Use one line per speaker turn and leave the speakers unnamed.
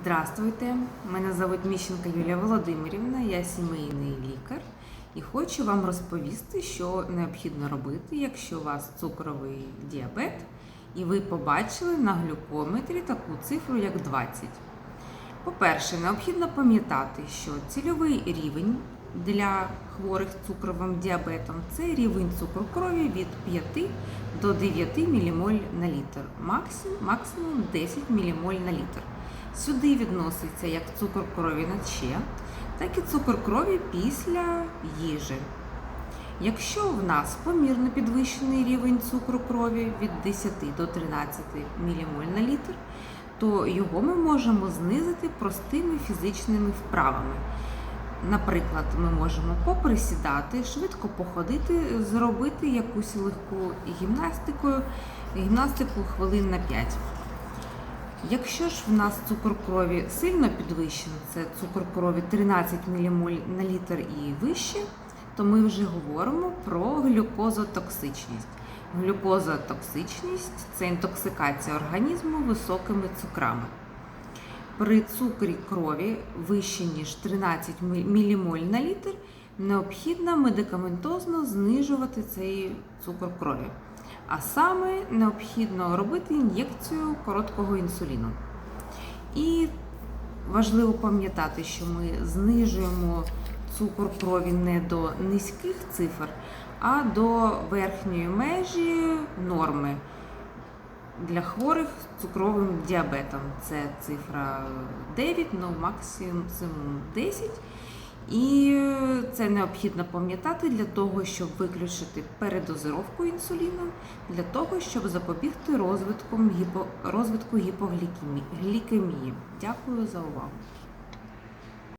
Здравствуйте, мене звуть Міщенка Юлія Володимирівна, я сімейний лікар і хочу вам розповісти, що необхідно робити, якщо у вас цукровий діабет, і ви побачили на глюкометрі таку цифру, як 20. По-перше, необхідно пам'ятати, що цільовий рівень для хворих цукровим діабетом це рівень цукру крові від 5 до 9 мілімоль на літр, максимум, максимум 10 мілімоль на літр. Сюди відноситься як цукор крові на ще, так і цукор крові після їжі. Якщо в нас помірно підвищений рівень цукру крові від 10 до 13 мілімоль на літр, то його ми можемо знизити простими фізичними вправами. Наприклад, ми можемо поприсідати, швидко походити, зробити якусь легку гімнастику, гімнастику хвилин на 5. Якщо ж в нас цукор крові сильно підвищений, це цукор крові 13 мілімоль на літр і вище, то ми вже говоримо про глюкозотоксичність. Глюкозотоксичність це інтоксикація організму високими цукрами. При цукрі крові вище ніж 13 мілімоль на літр необхідно медикаментозно знижувати цей цукор крові. А саме необхідно робити ін'єкцію короткого інсуліну. І важливо пам'ятати, що ми знижуємо цукор крові не до низьких цифр, а до верхньої межі норми для хворих з цукровим діабетом. Це цифра 9, ну максимум 10. І це необхідно пам'ятати для того, щоб виключити передозировку інсуліну, для того, щоб запобігти розвитку гіпоглікемії. Дякую за увагу.